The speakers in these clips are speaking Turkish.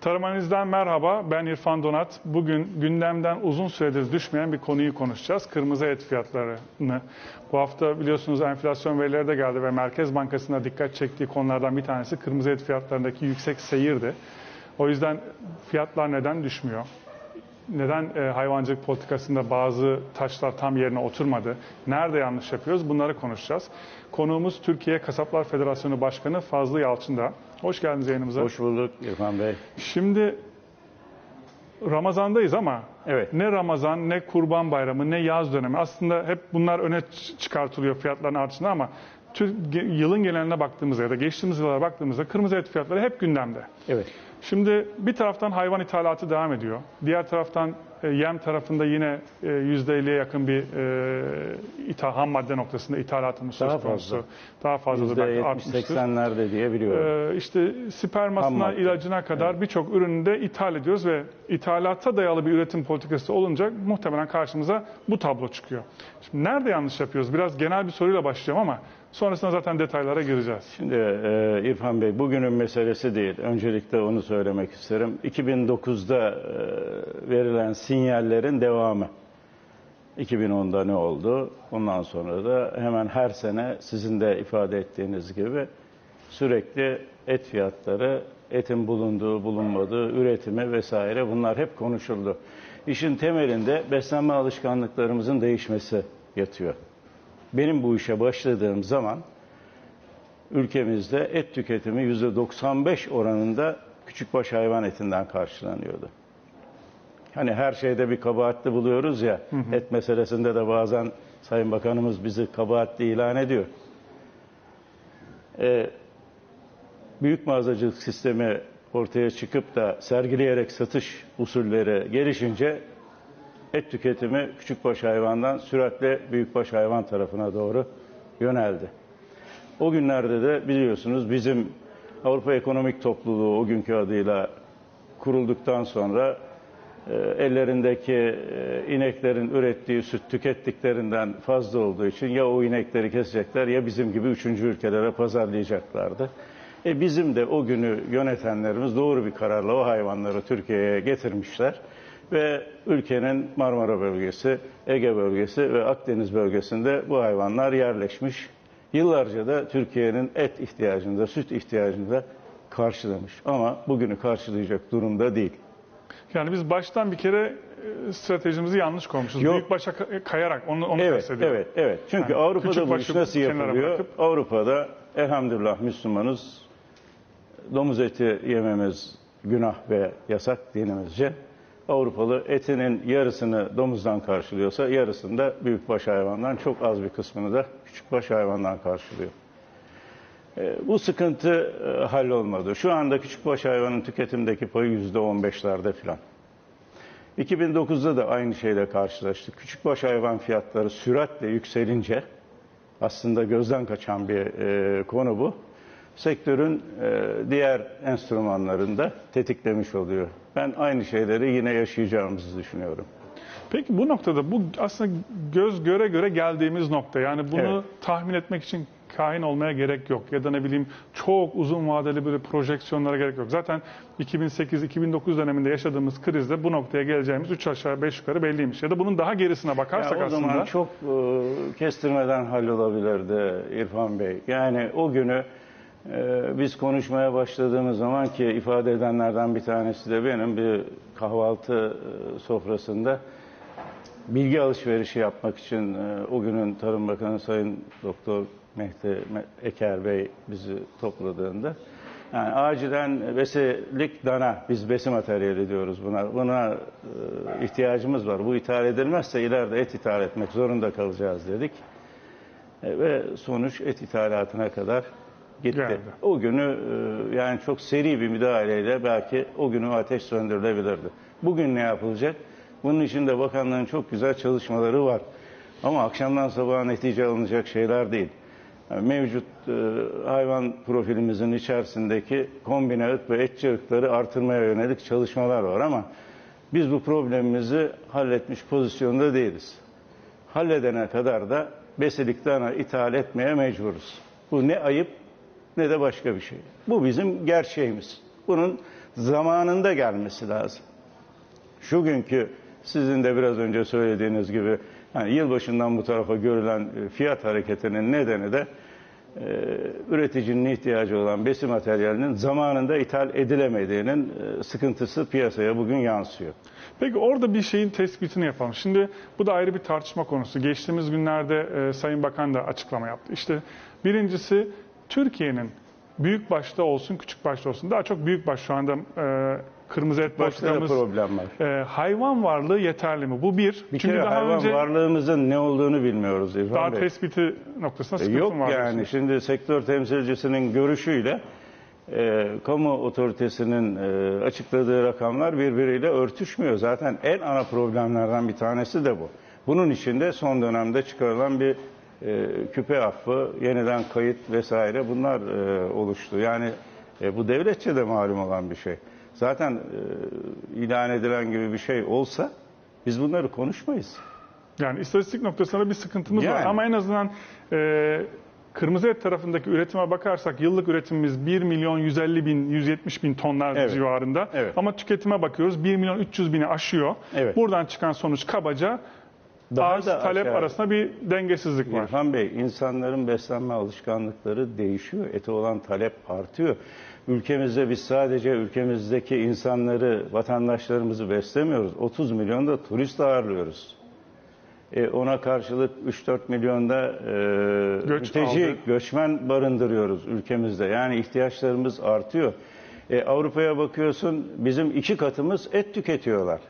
Tarım Analiz'den merhaba. Ben İrfan Donat. Bugün gündemden uzun süredir düşmeyen bir konuyu konuşacağız. Kırmızı et fiyatlarını. Bu hafta biliyorsunuz enflasyon verileri de geldi ve Merkez Bankası'na dikkat çektiği konulardan bir tanesi kırmızı et fiyatlarındaki yüksek seyirdi. O yüzden fiyatlar neden düşmüyor? Neden e, hayvancılık politikasında bazı taşlar tam yerine oturmadı? Nerede yanlış yapıyoruz? Bunları konuşacağız. Konuğumuz Türkiye Kasaplar Federasyonu Başkanı Fazlı Yalçın'da. Hoş geldiniz yayınımıza. Hoş bulduk İrfan Bey. Şimdi Ramazan'dayız ama Evet. ne Ramazan, ne Kurban Bayramı, ne yaz dönemi. Aslında hep bunlar öne çıkartılıyor fiyatların artışında ama yılın geneline baktığımızda ya da geçtiğimiz yıllara baktığımızda kırmızı et fiyatları hep gündemde. Evet. Şimdi bir taraftan hayvan ithalatı devam ediyor. Diğer taraftan e, yem tarafında yine e, %50'ye yakın bir e, ithal, ham madde noktasında ithalatımız söz Daha konusu. fazla. Daha fazla da belki artmıştır. %70-80'lerde diye biliyorum. Ee, işte spermasına, ilacına kadar birçok ürünü de ithal ediyoruz ve ithalata dayalı bir üretim politikası olunca muhtemelen karşımıza bu tablo çıkıyor. Şimdi nerede yanlış yapıyoruz? Biraz genel bir soruyla başlayacağım ama sonrasında zaten detaylara gireceğiz. Şimdi e, İrfan Bey bugünün meselesi değil. Öncelikle onu söylemek isterim. 2009'da e, verilen sinyallerin devamı. 2010'da ne oldu? Ondan sonra da hemen her sene sizin de ifade ettiğiniz gibi sürekli et fiyatları, etin bulunduğu, bulunmadığı, üretimi vesaire bunlar hep konuşuldu. İşin temelinde beslenme alışkanlıklarımızın değişmesi yatıyor. Benim bu işe başladığım zaman ülkemizde et tüketimi %95 oranında küçükbaş hayvan etinden karşılanıyordu. Hani her şeyde bir kabahatli buluyoruz ya, et meselesinde de bazen Sayın Bakanımız bizi kabahatli ilan ediyor. Ee, büyük mağazacılık sistemi ortaya çıkıp da sergileyerek satış usulleri gelişince et tüketimi küçükbaş hayvandan süratle büyükbaş hayvan tarafına doğru yöneldi. O günlerde de biliyorsunuz bizim Avrupa Ekonomik Topluluğu o günkü adıyla kurulduktan sonra e, ellerindeki e, ineklerin ürettiği süt tükettiklerinden fazla olduğu için ya o inekleri kesecekler ya bizim gibi üçüncü ülkelere pazarlayacaklardı. E bizim de o günü yönetenlerimiz doğru bir kararla o hayvanları Türkiye'ye getirmişler ve ülkenin Marmara bölgesi, Ege bölgesi ve Akdeniz bölgesinde bu hayvanlar yerleşmiş. Yıllarca da Türkiye'nin et ihtiyacını da, süt ihtiyacını da karşılamış. Ama bugünü karşılayacak durumda değil. Yani biz baştan bir kere e, stratejimizi yanlış koymuşuz. Yok. Büyükbaşa ka- kayarak onu, onu Evet, kastediyorum. evet, evet. Çünkü Yani Avrupa'da bu iş nasıl yapılıyor? bırakıp- Avrupa'da elhamdülillah Müslümanız. Domuz eti yememiz günah ve yasak dinimizce. Avrupalı etinin yarısını domuzdan karşılıyorsa yarısını da büyükbaş hayvandan çok az bir kısmını da küçükbaş hayvandan karşılıyor. E, Bu sıkıntı e, hallolmadı. Şu anda küçükbaş hayvanın tüketimdeki payı yüzde on beşlerde filan. 2009'da da aynı şeyle karşılaştık. Küçükbaş hayvan fiyatları süratle yükselince aslında gözden kaçan bir e, konu bu. Sektörün e, diğer enstrümanlarında tetiklemiş oluyor. Ben aynı şeyleri yine yaşayacağımızı düşünüyorum. Peki bu noktada bu aslında göz göre göre geldiğimiz nokta. Yani bunu Evet. tahmin etmek için kahin olmaya gerek yok. Ya da ne bileyim çok uzun vadeli böyle projeksiyonlara gerek yok. Zaten 2008-2009 döneminde yaşadığımız krizde bu noktaya geleceğimiz 3 aşağı 5 yukarı belliymiş. Ya da bunun daha gerisine bakarsak Ya o aslında zaman çok e, kestirmeden hallolabilirdi İrfan Bey. Yani o günü biz konuşmaya başladığımız zaman ki ifade edenlerden bir tanesi de benim bir kahvaltı e, sofrasında bilgi alışverişi yapmak için e, o günün Tarım Bakanı Sayın Doktor Mehdi Me- Eker Bey bizi topladığında yani acilen besilik dana, biz besi materyali diyoruz buna. Buna e, ihtiyacımız var. Bu ithal edilmezse ileride et ithal etmek zorunda kalacağız dedik. Ve sonuç et ithalatına kadar gitti. Geldi. O günü e, yani çok seri bir müdahaleyle belki o günü ateş söndürülebilirdi. Bugün ne yapılacak? Bunun için de bakanlığın çok güzel çalışmaları var. Ama akşamdan sabaha netice alınacak şeyler değil. Yani Mevcut e, hayvan profilimizin içerisindeki kombine ırk ve etçi ırkları artırmaya yönelik çalışmalar var ama biz bu problemimizi halletmiş pozisyonda değiliz. Halledene kadar da besilik dana ithal etmeye mecburuz. Bu ne ayıp ne de başka bir şey. Bu bizim gerçeğimiz. Bunun zamanında gelmesi lazım. Şu günkü sizin de biraz önce söylediğiniz gibi yani yılbaşından bu tarafa görülen e, fiyat hareketinin nedeni de e, üreticinin ihtiyacı olan besin materyalinin zamanında ithal edilemediğinin e, sıkıntısı piyasaya bugün yansıyor. Peki orada bir şeyin tespitini yapalım. Şimdi bu da ayrı bir tartışma konusu. Geçtiğimiz günlerde e, Sayın Bakan da açıklama yaptı. İşte birincisi Türkiye'nin büyük başta olsun küçük başta olsun daha çok büyük baş şu anda e, kırmızı et başlığımız problem var. e, hayvan varlığı yeterli mi? Bu bir. Bir Çünkü kere daha hayvan önce varlığımızın ne olduğunu bilmiyoruz İrfan daha Bey. tespiti noktasında E, sıkıntı Yok var. yani diyorsunuz. şimdi sektör temsilcisinin görüşüyle e, kamu otoritesinin e, açıkladığı rakamlar birbiriyle örtüşmüyor. Zaten en ana problemlerden bir tanesi de bu. Bunun içinde son dönemde çıkarılan bir e, küpe affı, yeniden kayıt vesaire bunlar e, oluştu. Yani e, bu devletçe de malum olan bir şey. Zaten e, ilan edilen gibi bir şey olsa biz bunları konuşmayız. Yani istatistik noktasında bir sıkıntımız var Yani. ama en azından e, kırmızı et tarafındaki üretime bakarsak yıllık üretimimiz 1 milyon 150 bin 170 bin tonlar Evet. civarında. Evet. Ama tüketime bakıyoruz 1 milyon 300 bini aşıyor. Evet. Buradan çıkan sonuç kabaca Daha arz da talep aşağı- arasında bir dengesizlik var. İrfan Bey, insanların beslenme alışkanlıkları değişiyor. Ete olan talep artıyor. Ülkemizde biz sadece ülkemizdeki insanları, vatandaşlarımızı beslemiyoruz. 30 milyon da turist ağırlıyoruz. E, ona karşılık 3-4 milyonda e, Göç mülteci, aldı. göçmen barındırıyoruz ülkemizde. Yani ihtiyaçlarımız artıyor. E, Avrupa'ya bakıyorsun bizim iki katımız et tüketiyorlar.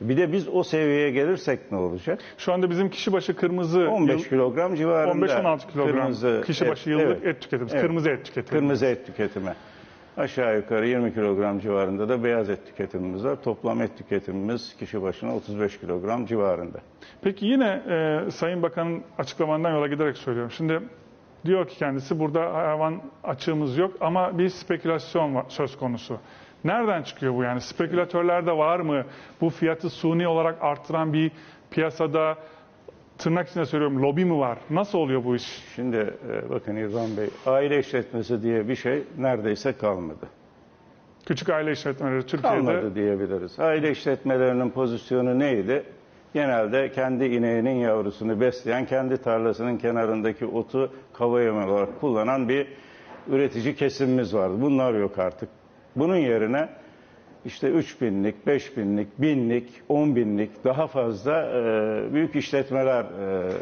Bir de biz o seviyeye gelirsek ne olacak? Şu anda bizim kişi başı kırmızı 15 yıl- kilogram civarında. 15-16 kilogram kırmızı kişi et, başı yıllık evet. et tüketimimiz, Evet. kırmızı et tüketimimiz. Kırmızı et tüketimi. Aşağı yukarı 20 kilogram civarında da beyaz et tüketimimiz var. Toplam et tüketimimiz kişi başına 35 kilogram civarında. Peki yine e, Sayın Bakan'ın açıklamandan yola giderek söylüyorum. Şimdi diyor ki kendisi burada hayvan açığımız yok ama bir spekülasyon var, söz konusu. Nereden çıkıyor bu yani? Spekülatörlerde var mı? Bu fiyatı suni olarak arttıran bir piyasada tırnak içinde söylüyorum lobi mi var? Nasıl oluyor bu iş? Şimdi e, bakın İrfan Bey, aile işletmesi diye bir şey neredeyse kalmadı. Küçük aile işletmeleri Türkiye'de Kalmadı diyebiliriz. Aile işletmelerinin pozisyonu neydi? Genelde kendi ineğinin yavrusunu besleyen, kendi tarlasının kenarındaki otu kava yem olarak kullanan bir üretici kesimimiz vardı. Bunlar yok artık. Bunun yerine işte 3 binlik, 5 binlik, binlik, 10 binlik daha fazla e, büyük işletmeler e,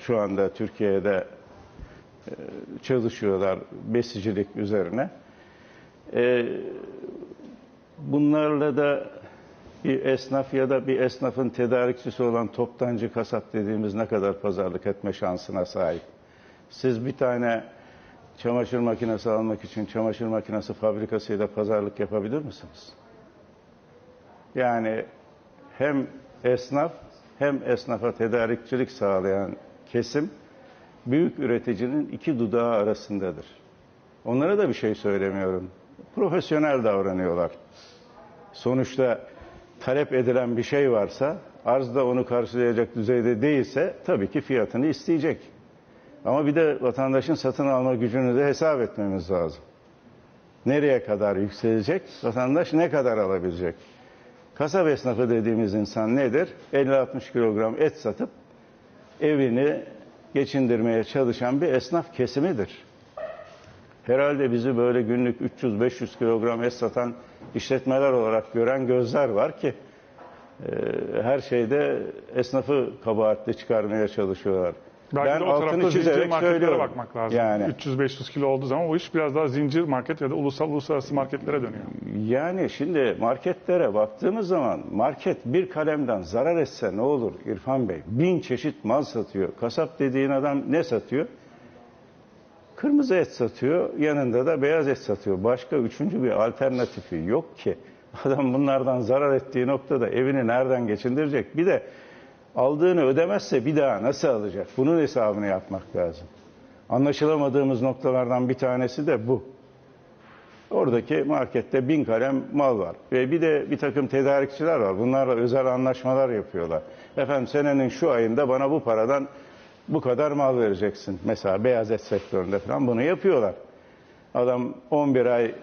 şu anda Türkiye'de e, çalışıyorlar besicilik üzerine. E, bunlarla da bir esnaf ya da bir esnafın tedarikçisi olan toptancı kasap dediğimiz ne kadar pazarlık etme şansına sahip. Siz bir tane çamaşır makinesi almak için çamaşır makinesi fabrikasıyla pazarlık yapabilir misiniz? Yani hem esnaf hem esnafa tedarikçilik sağlayan kesim büyük üreticinin iki dudağı arasındadır. Onlara da bir şey söylemiyorum. Profesyonel davranıyorlar. Sonuçta talep edilen bir şey varsa, arz da onu karşılayacak düzeyde değilse tabii ki fiyatını isteyecek. Ama bir de vatandaşın satın alma gücünü de hesap etmemiz lazım. Nereye kadar yükselecek? Vatandaş ne kadar alabilecek? Kasap esnafı dediğimiz insan nedir? 50-60 kilogram et satıp evini geçindirmeye çalışan bir esnaf kesimidir. Herhalde bizi böyle günlük 300-500 kilogram et satan işletmeler olarak gören gözler var ki e, her şeyde esnafı kabahatli çıkarmaya çalışıyorlar. Belki ben de o tarafta zincir marketlere söylüyorum. bakmak lazım. Yani 300-500 kilo olduğu zaman o iş biraz daha zincir market ya da ulusal uluslararası marketlere dönüyor. Yani şimdi marketlere baktığımız zaman market bir kalemden zarar etse ne olur İrfan Bey? Bin çeşit mal satıyor. Kasap dediğin adam ne satıyor? Kırmızı et satıyor, yanında da beyaz et satıyor. Başka üçüncü bir alternatifi yok ki. Adam bunlardan zarar ettiği noktada evini nereden geçindirecek? Bir de aldığını ödemezse bir daha nasıl alacak? Bunun hesabını yapmak lazım. Anlaşılamadığımız noktalardan bir tanesi de bu. Oradaki markette bin kalem mal var. Ve bir de bir takım tedarikçiler var. Bunlarla özel anlaşmalar yapıyorlar. Efendim senenin şu ayında bana bu paradan bu kadar mal vereceksin. Mesela beyaz et sektöründe falan bunu yapıyorlar. Adam 11 ay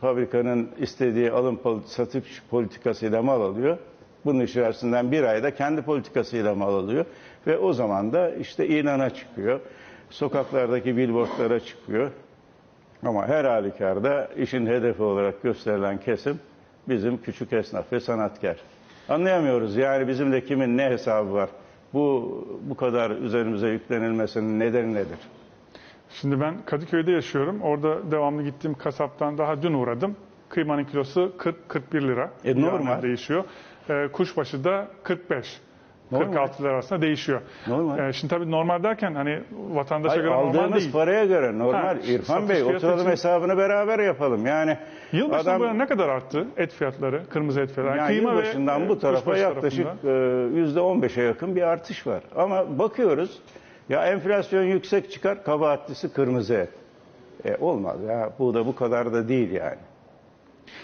fabrikanın istediği alım satış politikasıyla mal alıyor. Bunun içerisinden bir ayda kendi politikasıyla mal alıyor. Ve o zaman da işte inana çıkıyor. Sokaklardaki billboardlara çıkıyor. Ama her halükarda işin hedefi olarak gösterilen kesim bizim küçük esnaf ve sanatkar. Anlayamıyoruz yani bizim de kimin ne hesabı var? Bu bu kadar üzerimize yüklenilmesinin nedeni nedir? Şimdi ben Kadıköy'de yaşıyorum. Orada devamlı gittiğim kasaptan daha dün uğradım. Kıymanın kilosu 40-41 lira. E, normal. değişiyor. Ee, kuşbaşı da 45. Normal. 46 lira arasında değişiyor. Normal. Ee, şimdi tabii normal derken hani vatandaşa Hayır, göre normal değil. paraya göre normal. Ha, İrfan Bey oturalım için- hesabını beraber yapalım. Yani Yılbaşından adam bu yana ne kadar arttı et fiyatları, kırmızı et fiyatları? yani Kıyma ve, yılbaşından e, bu tarafa yaklaşık e, yüzde 15'e yakın bir artış var. Ama bakıyoruz ya enflasyon yüksek çıkar kabahatlisi kırmızı et. E, olmaz ya bu da bu kadar da değil yani.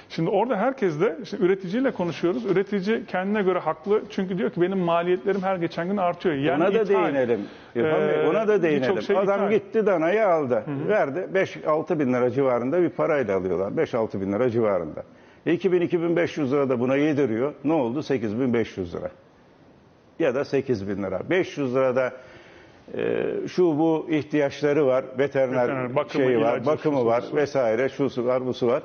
Şimdi orada herkes de işte üreticiyle konuşuyoruz. Üretici kendine göre haklı. Çünkü diyor ki benim maliyetlerim her geçen gün artıyor. Yani ona da ithal. değinelim. İrfan Bey, Ee, ona da değinelim. şey Adam ithal. gitti danayı aldı. Verdi 5-6 bin lira civarında bir parayla alıyorlar. 5-6 bin lira civarında. 2000-2500 lira da buna yediriyor. Ne oldu? 8500 lira. Ya da 8 bin lira. 500 lirada e, şu bu ihtiyaçları var. Veteriner, Veteriner, bakımı, şeyi var, ilacı, bakımı var vesaire. Şusu var, busu var.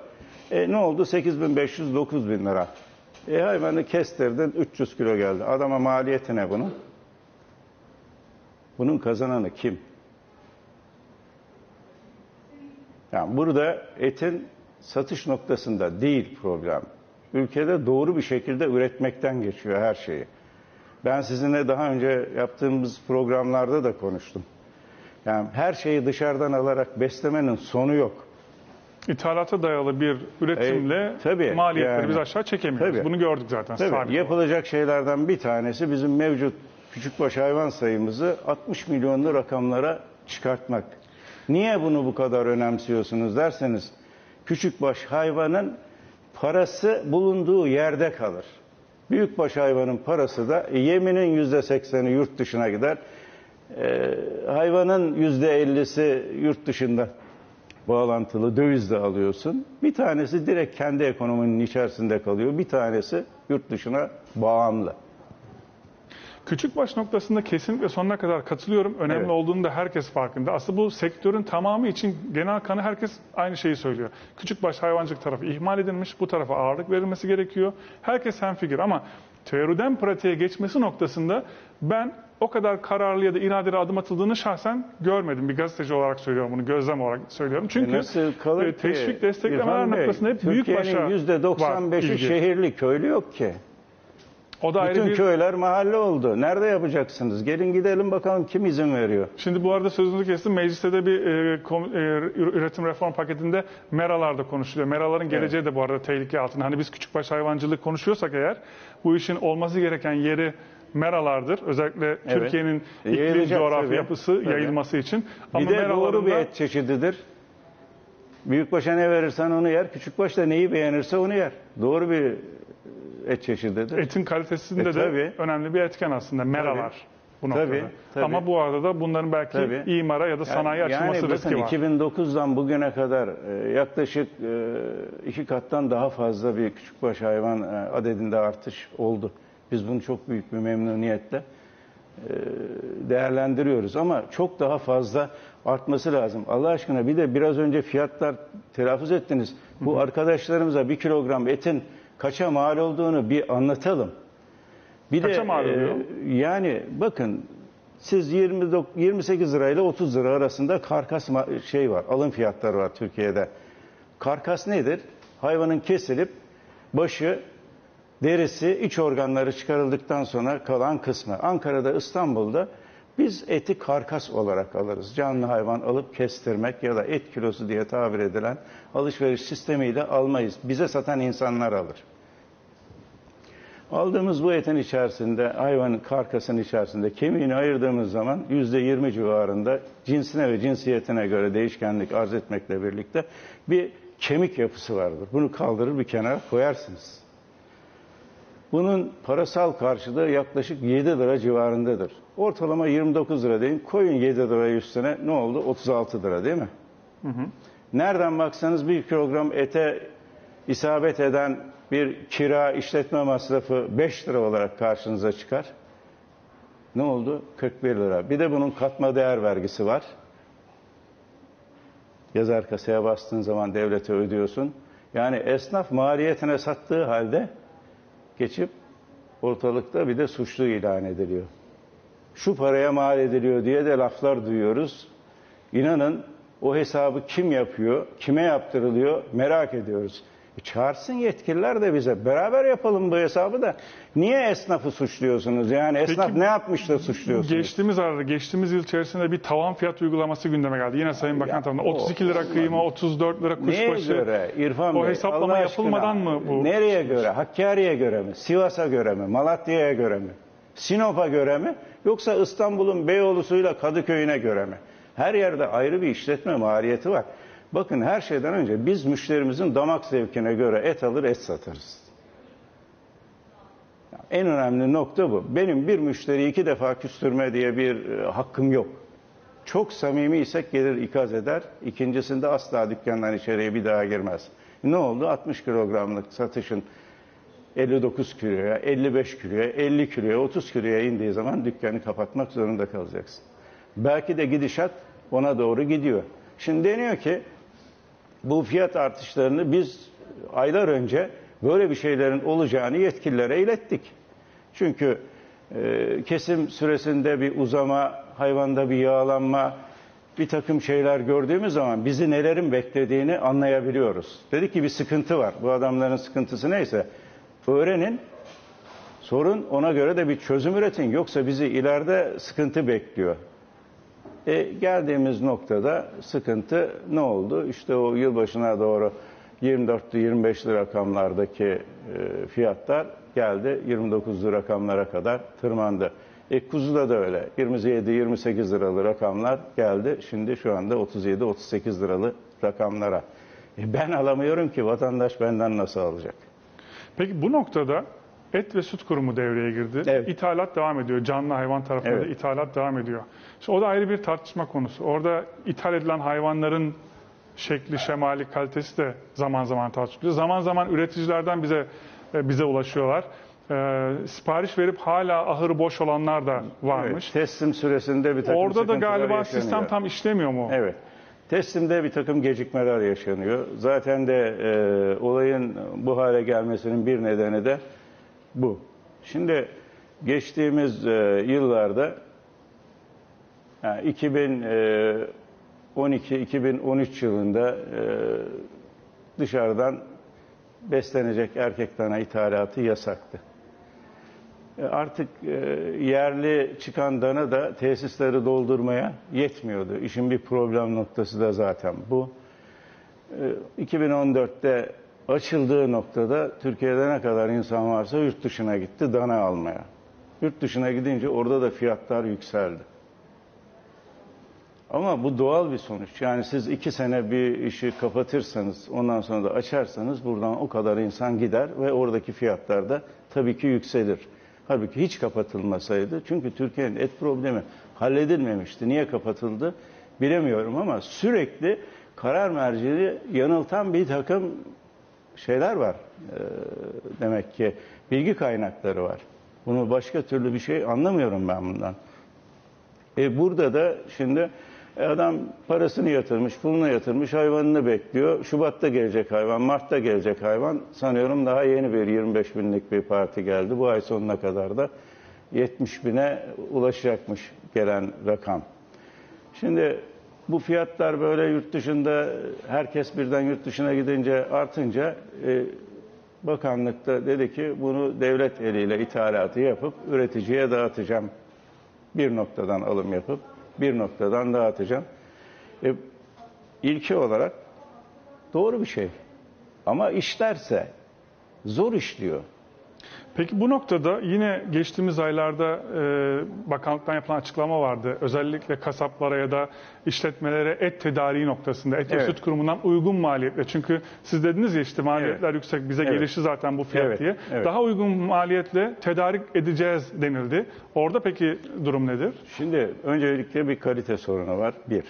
E, ne oldu? 8500-9000 bin lira. E hayvanı kestirdin 300 kilo geldi. Adama maliyeti ne bunun? Bunun kazananı kim? Yani burada etin satış noktasında değil problem. Ülkede doğru bir şekilde üretmekten geçiyor her şeyi. Ben sizinle daha önce yaptığımız programlarda da konuştum. Yani her şeyi dışarıdan alarak beslemenin sonu yok. İthalata dayalı bir üretimle E, tabii, maliyetleri yani. biz aşağı çekemiyoruz. Tabii. Bunu gördük zaten. Tabii yapılacak şeylerden bir tanesi bizim mevcut küçükbaş hayvan sayımızı 60 milyonlu rakamlara çıkartmak. Niye bunu bu kadar önemsiyorsunuz derseniz küçükbaş hayvanın parası bulunduğu yerde kalır. Büyükbaş hayvanın parası da yeminin yüzde sekseni yurt dışına gider. Ee, hayvanın yüzde ellisi yurt dışında bağlantılı dövizle alıyorsun. Bir tanesi direkt kendi ekonominin içerisinde kalıyor. Bir tanesi yurt dışına bağımlı. Küçük noktasında kesinlikle sonuna kadar katılıyorum. Önemli Evet. olduğunu da herkes farkında. Aslında bu sektörün tamamı için genel kanı herkes aynı şeyi söylüyor. Küçükbaş hayvancılık tarafı ihmal edilmiş. Bu tarafa ağırlık verilmesi gerekiyor. Herkes hemfikir ama teoriden pratiğe geçmesi noktasında ben o kadar kararlı ya da iradeli adım atıldığını şahsen görmedim. Bir gazeteci olarak söylüyorum bunu, gözlem olarak söylüyorum. Çünkü E e, teşvik desteklemeler noktasında hep büyük başa Türkiye'nin yüzde var 95'i ilgi. şehirli, köylü yok ki. O da ayrı Bütün bir... köyler mahalle oldu. Nerede yapacaksınız? Gelin gidelim bakalım kim izin veriyor. Şimdi bu arada sözünüzü kestim. Mecliste de bir e, kom- e, üretim reform paketinde meralar da konuşuluyor. Meraların geleceği de bu arada tehlike altında. Hani biz küçükbaş hayvancılık konuşuyorsak eğer bu işin olması gereken yeri meralardır. Özellikle Türkiye'nin E, iklim yayılacak coğrafya tabii. yapısı Tabii. yayılması için. Bir de doğru bir meralarında- et çeşididir. Büyükbaşa ne verirsen onu yer. Küçükbaş da neyi beğenirse onu yer. Doğru bir et çeşididir. etin kalitesinde E, de tabii. önemli bir etken aslında meralar. Bu noktada. Tabii, tabii. Ama bu arada da bunların belki Tabii. imara ya da sanayi yani açılması riski bakın var. 2009'dan bugüne kadar e, yaklaşık e, iki kattan daha fazla bir küçükbaş hayvan e, adedinde artış oldu. Biz bunu çok büyük bir memnuniyetle değerlendiriyoruz ama çok daha fazla artması lazım. Allah aşkına bir de biraz önce fiyatlar telaffuz ettiniz. Bu arkadaşlarımıza bir kilogram etin kaça mal olduğunu bir anlatalım. Bir Kaça de mal oluyor? e, yani bakın siz 29 28 lirayla 30 lira arasında karkas şey var. Alım fiyatları var Türkiye'de. Karkas nedir? Hayvanın kesilip başı, derisi, iç organları çıkarıldıktan sonra kalan kısmı. Ankara'da, İstanbul'da biz eti karkas olarak alırız. Canlı hayvan alıp kestirmek ya da et kilosu diye tabir edilen alışveriş sistemiyle almayız. Bize satan insanlar alır. Aldığımız bu etin içerisinde, hayvanın karkasının içerisinde kemiğini ayırdığımız zaman yüzde yirmi civarında cinsine ve cinsiyetine göre değişkenlik arz etmekle birlikte bir kemik yapısı vardır. Bunu kaldırır bir kenara koyarsınız. Bunun parasal karşılığı yaklaşık 7 lira civarındadır. Ortalama 29 lira deyin. Koyun 7 lirayı üstüne ne oldu? 36 lira değil mi? Nereden baksanız bir kilogram ete isabet eden bir kira işletme masrafı 5 lira olarak karşınıza çıkar. Ne oldu? 41 lira. Bir de bunun katma değer vergisi var. Yazar kasaya bastığın zaman devlete ödüyorsun. Yani esnaf maliyetine sattığı halde geçip ortalıkta bir de suçlu ilan ediliyor. Şu paraya mal ediliyor diye de laflar duyuyoruz. İnanın o hesabı kim yapıyor, kime yaptırılıyor merak ediyoruz. E çağırsın yetkililer de bize. Beraber yapalım bu hesabı da. Niye esnafı suçluyorsunuz? Yani esnaf Peki, ne yapmış da suçluyorsunuz? Geçtiğimiz arada, geçtiğimiz yıl içerisinde bir tavan fiyat uygulaması gündeme geldi. Yine Sayın Bakan tarafından. o- 32 lira kıyma, 34 lira Neye kuşbaşı. göre İrfan O Bey? hesaplama Allah aşkına, yapılmadan mı bu? Nereye göre? Hakkari'ye göre mi? Sivas'a göre mi? Malatya'ya göre mi? Sinop'a göre mi? Yoksa İstanbul'un Beyoğlu'suyla Kadıköy'üne göre mi? Her yerde ayrı bir işletme maliyeti var. Bakın her şeyden önce biz müşterimizin damak zevkine göre et alır et satarız. En önemli nokta bu. Benim bir müşteriyi iki defa küstürme diye bir e, hakkım yok. Çok samimi isek gelir ikaz eder. İkincisinde asla dükkandan içeriye bir daha girmez. Ne oldu? 60 kilogramlık satışın 59 kiloya, 55 kiloya, 50 kiloya, 30 kiloya indiği zaman dükkanı kapatmak zorunda kalacaksın. Belki de gidişat ona doğru gidiyor. Şimdi deniyor ki bu fiyat artışlarını biz aylar önce böyle bir şeylerin olacağını yetkililere ilettik. Çünkü e, kesim süresinde bir uzama, hayvanda bir yağlanma, bir takım şeyler gördüğümüz zaman bizi nelerin beklediğini anlayabiliyoruz. Dedi ki bir sıkıntı var. Bu adamların sıkıntısı neyse öğrenin, sorun ona göre de bir çözüm üretin. Yoksa bizi ileride sıkıntı bekliyor. E, geldiğimiz noktada sıkıntı ne oldu? İşte o yılbaşına doğru 24'lü 25'li rakamlardaki e, fiyatlar geldi 29'lu rakamlara kadar tırmandı. E, kuzuda da öyle. 27-28 liralı rakamlar geldi. Şimdi şu anda 37-38 liralı rakamlara. E, ben alamıyorum ki vatandaş benden nasıl alacak? Peki bu noktada Et ve Süt Kurumu devreye girdi. Evet. İthalat devam ediyor. Canlı hayvan tarafında Evet. ithalat devam ediyor. Şimdi o da ayrı bir tartışma konusu. Orada ithal edilen hayvanların şekli, şemali, kalitesi de zaman zaman tartışılıyor. Zaman zaman üreticilerden bize e, bize ulaşıyorlar. E, sipariş verip hala ahırı boş olanlar da varmış. Evet, teslim süresinde bir takım Orada da galiba yaşanıyor. sistem tam işlemiyor mu? Evet. Teslimde bir takım gecikmeler yaşanıyor. Zaten de e, olayın bu hale gelmesinin bir nedeni de bu. Şimdi geçtiğimiz e, yıllarda yani 2012-2013 yılında e, dışarıdan beslenecek erkek dana ithalatı yasaktı. E, Artık e, yerli çıkan dana da tesisleri doldurmaya yetmiyordu. İşin bir problem noktası da zaten bu. E, 2014'te açıldığı noktada Türkiye'de ne kadar insan varsa yurt dışına gitti dana almaya. Yurt dışına gidince orada da fiyatlar yükseldi. Ama bu doğal bir sonuç. Yani siz iki sene bir işi kapatırsanız, ondan sonra da açarsanız buradan o kadar insan gider ve oradaki fiyatlar da tabii ki yükselir. Halbuki hiç kapatılmasaydı, çünkü Türkiye'nin et problemi halledilmemişti. Niye kapatıldı bilemiyorum ama sürekli karar mercileri yanıltan bir takım şeyler var. Ee, demek ki bilgi kaynakları var. Bunu başka türlü bir şey anlamıyorum ben bundan. E burada da şimdi adam parasını yatırmış, pulunu yatırmış, hayvanını bekliyor. Şubat'ta gelecek hayvan, Mart'ta gelecek hayvan. Sanıyorum daha yeni bir 25 binlik bir parti geldi. Bu ay sonuna kadar da 70 bine ulaşacakmış gelen rakam. Şimdi bu fiyatlar böyle yurt dışında herkes birden yurt dışına gidince artınca e, bakanlıkta dedi ki bunu devlet eliyle ithalatı yapıp üreticiye dağıtacağım bir noktadan alım yapıp bir noktadan dağıtacağım. E, ilki olarak doğru bir şey. Ama işlerse zor işliyor. Peki bu noktada yine geçtiğimiz aylarda e, bakanlıktan yapılan açıklama vardı. Özellikle kasaplara ya da işletmelere et tedariği noktasında et ve Evet. süt kurumundan uygun maliyetle. Çünkü siz dediniz ya işte maliyetler yüksek bize Evet. gelişi zaten bu fiyat Evet, diye. evet. Daha uygun maliyetle tedarik edeceğiz denildi. Orada peki durum nedir? Şimdi öncelikle bir kalite sorunu var. Bir.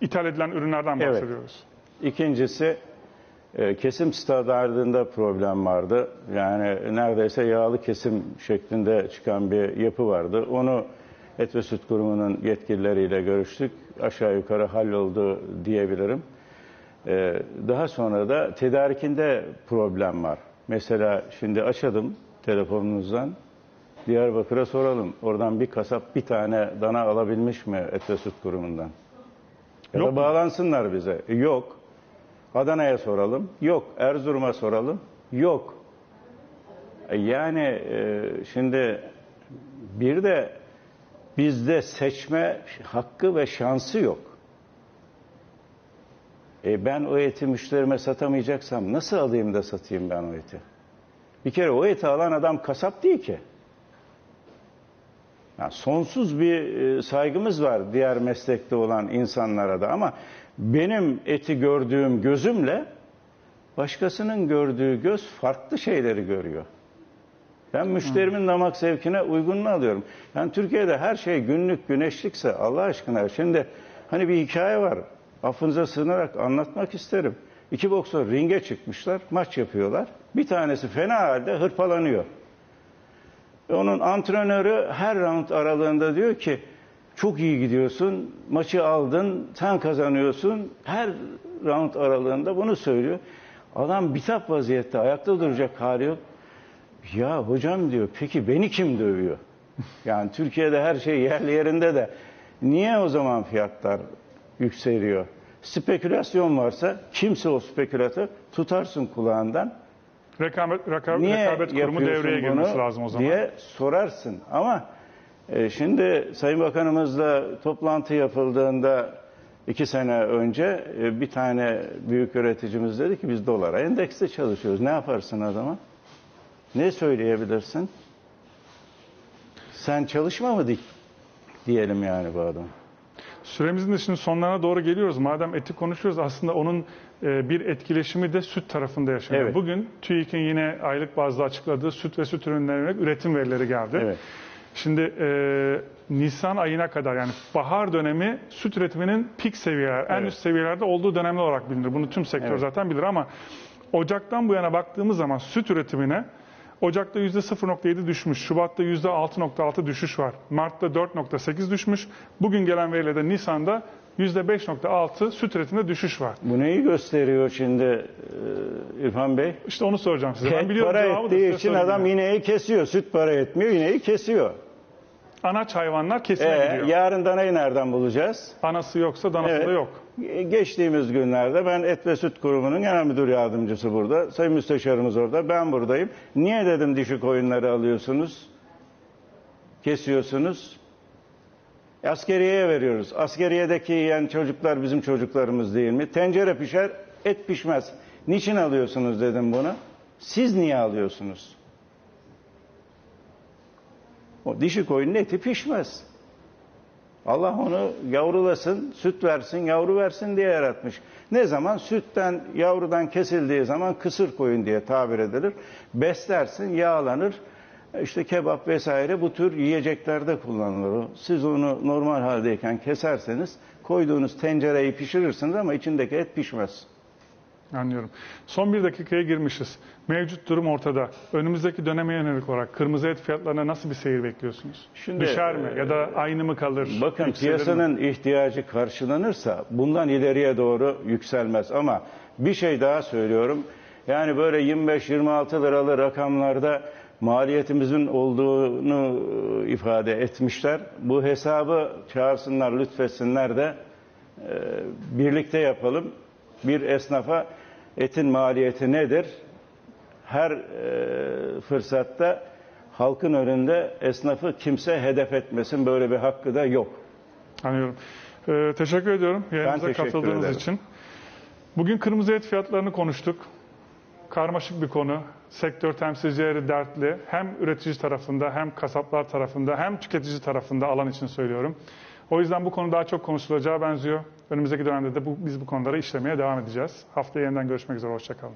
İthal edilen ürünlerden Evet. bahsediyoruz. İkincisi kesim standartında problem vardı. Yani neredeyse yağlı kesim şeklinde çıkan bir yapı vardı. Onu Et ve Süt Kurumu'nun yetkilileriyle görüştük. Aşağı yukarı halloldu diyebilirim. E, daha sonra da tedarikinde problem var. Mesela şimdi açalım telefonunuzdan. Diyarbakır'a soralım. Oradan bir kasap bir tane dana alabilmiş mi Et ve Süt Kurumu'ndan? Ya Yok da mu? bağlansınlar bize. Yok. Adana'ya soralım. Yok. Erzurum'a soralım. Yok. E, Yani e, şimdi bir de bizde seçme hakkı ve şansı yok. E ben o eti müşterime satamayacaksam nasıl alayım da satayım ben o eti? Bir kere o eti alan adam kasap değil ki. Yani sonsuz bir e, saygımız var diğer meslekte olan insanlara da ama benim eti gördüğüm gözümle başkasının gördüğü göz farklı şeyleri görüyor. Ben müşterimin damak zevkine uygununu alıyorum. Yani Türkiye'de her şey günlük güneşlikse Allah aşkına şimdi hani bir hikaye var. Affınıza sığınarak anlatmak isterim. İki boksör ringe çıkmışlar, maç yapıyorlar. Bir tanesi fena halde hırpalanıyor. Onun antrenörü her round aralığında diyor ki çok iyi gidiyorsun, maçı aldın, sen kazanıyorsun. Her round aralığında bunu söylüyor. Adam bitap vaziyette, ayakta duracak hali yok. Ya hocam diyor, peki beni kim dövüyor? Yani Türkiye'de her şey yerli yerinde de niye o zaman fiyatlar yükseliyor? Spekülasyon varsa kimse o spekülatör tutarsın kulağından Rekabet, rekabet, niye rekabet kurumu devreye girmesi lazım o zaman. diye sorarsın. Ama şimdi Sayın Bakanımızla toplantı yapıldığında iki sene önce e, bir tane büyük üreticimiz dedi ki biz dolara endekste çalışıyoruz. Ne yaparsın adama? Ne söyleyebilirsin? Sen çalışma mı diyelim yani bu adam. Süremizin de şimdi sonlarına doğru geliyoruz. Madem eti konuşuyoruz aslında onun e, bir etkileşimi de süt tarafında yaşanıyor. Evet. Bugün TÜİK'in yine aylık bazda açıkladığı süt ve süt ürünlerine üretim verileri geldi. Evet. Şimdi e, Nisan ayına kadar yani bahar dönemi süt üretiminin pik seviyeler, en Evet. üst seviyelerde olduğu dönemler olarak bilinir. Bunu tüm sektör Evet. zaten bilir ama Ocak'tan bu yana baktığımız zaman süt üretimine Ocak'ta %0.7 düşmüş, Şubat'ta %6.6 düşüş var, Mart'ta 4.8 düşmüş, bugün gelen verilerde Nisan'da %5.6 süt üretiminde düşüş var. Bu neyi gösteriyor şimdi e, İrfan Bey? İşte onu soracağım size. Ben biliyorum para cevabı da ettiği size için adam ineği kesiyor. Süt para etmiyor, ineği kesiyor. Anaç hayvanlar kesime Ee, gidiyor. yarın danayı nereden bulacağız? Anası yoksa danası Evet. da yok. Ge- Geçtiğimiz günlerde ben Et ve Süt Kurumu'nun genel müdür yardımcısı burada. Sayın Müsteşarımız orada. Ben buradayım. Niye dedim dişi koyunları alıyorsunuz? Kesiyorsunuz. E, Askeriyeye veriyoruz. Askeriyedeki yiyen çocuklar bizim çocuklarımız değil mi? Tencere pişer, et pişmez. Niçin alıyorsunuz dedim bunu. Siz niye alıyorsunuz? O dişi koyunun eti pişmez. Allah onu yavrulasın, süt versin, yavru versin diye yaratmış. Ne zaman? Sütten, yavrudan kesildiği zaman kısır koyun diye tabir edilir. Beslersin, yağlanır. İşte kebap vesaire bu tür yiyeceklerde kullanılır. Siz onu normal haldeyken keserseniz koyduğunuz tencereyi pişirirsiniz ama içindeki et pişmez. Anlıyorum. Son bir dakikaya girmişiz. Mevcut durum ortada. Önümüzdeki döneme yönelik olarak kırmızı et fiyatlarına nasıl bir seyir bekliyorsunuz? Şimdi, Düşer mi? Ya da aynı mı kalır? Bakın Yükselir mi? piyasanın ihtiyacı karşılanırsa bundan ileriye doğru yükselmez. Ama bir şey daha söylüyorum. Yani böyle 25-26 liralı rakamlarda maliyetimizin olduğunu e, ifade etmişler. Bu hesabı çağırsınlar, lütfetsinler de e, birlikte yapalım. Bir esnafa etin maliyeti nedir? Her e, fırsatta halkın önünde esnafı kimse hedef etmesin. Böyle bir hakkı da yok. Anlıyorum. Ee, teşekkür ediyorum yayınımıza teşekkür katıldığınız ederim. için. Bugün kırmızı et fiyatlarını konuştuk. Karmaşık bir konu. Sektör temsilcileri dertli. Hem üretici tarafında hem kasaplar tarafında hem tüketici tarafında alan için söylüyorum. O yüzden bu konu daha çok konuşulacağı benziyor. Önümüzdeki dönemde de bu, biz bu konuları işlemeye devam edeceğiz. Haftaya yeniden görüşmek üzere. Hoşçakalın.